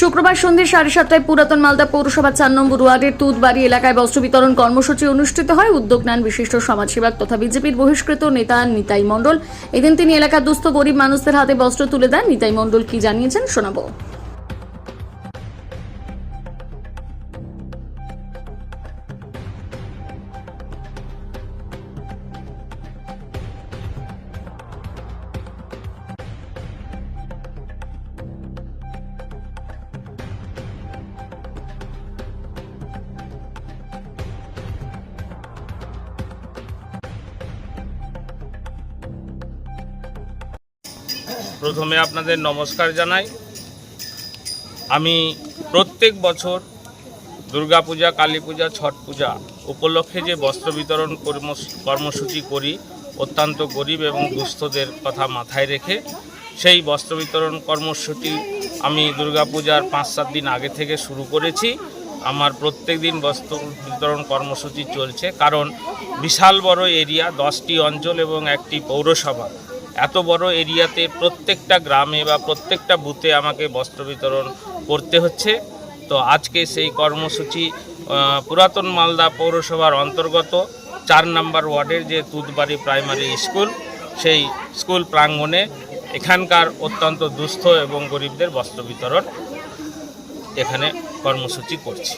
শুক্রবার সন্ধ্যে সাড়ে সাতটায় পুরাতন মালদা পৌরসভা চার নম্বর ওয়ার্ডের তুদবাড়ি এলাকায় বস্ত্র বিতরণ কর্মসূচি অনুষ্ঠিত হয়। উদ্যোগ নেন বিশিষ্ট সমাজসেবক তথা বিজেপির বহিষ্কৃত নেতা নিতাই মণ্ডল। এদিন তিনি এলাকার দুস্থ গরিব মানুষদের হাতে বস্ত্র তুলে দেন। নিতাই মণ্ডল কি জানিয়েছেন শোনাবো। প্রথমে আপনাদের নমস্কার জানাই। আমি প্রত্যেক বছর দুর্গাপূজা কালী পূজা, ছট পূজা উপলক্ষে যে বস্ত্র বিতরণ কর্মস- কর্মসূচি করি, অত্যন্ত গরিব এবং দুস্থদের কথা মাথায় রেখে সেই বস্ত্র বিতরণ কর্মসূচি আমি দুর্গাপূজার পাঁচ সাত দিন আগে থেকে শুরু করেছি। আমার প্রত্যেক দিন বস্ত্র বিতরণ কর্মসূচি চলছে, কারণ বিশাল বড় এরিয়া, দশটি অঞ্চল এবং একটি পৌরসভা। এত বড় এরিয়াতে প্রত্যেকটা গ্রামে বা প্রত্যেকটা বুথে আমাকে বস্ত্র বিতরণ করতে হচ্ছে। তো আজকে সেই কর্মসূচি পুরাতন মালদা পৌরসভার অন্তর্গত চার নাম্বার ওয়ার্ডের যে তুদবাড়ি প্রাইমারি স্কুল, সেই স্কুল প্রাঙ্গণে এখানকার অত্যন্ত দুস্থ এবং গরিবদের বস্ত্র বিতরণ এখানে কর্মসূচি করছি।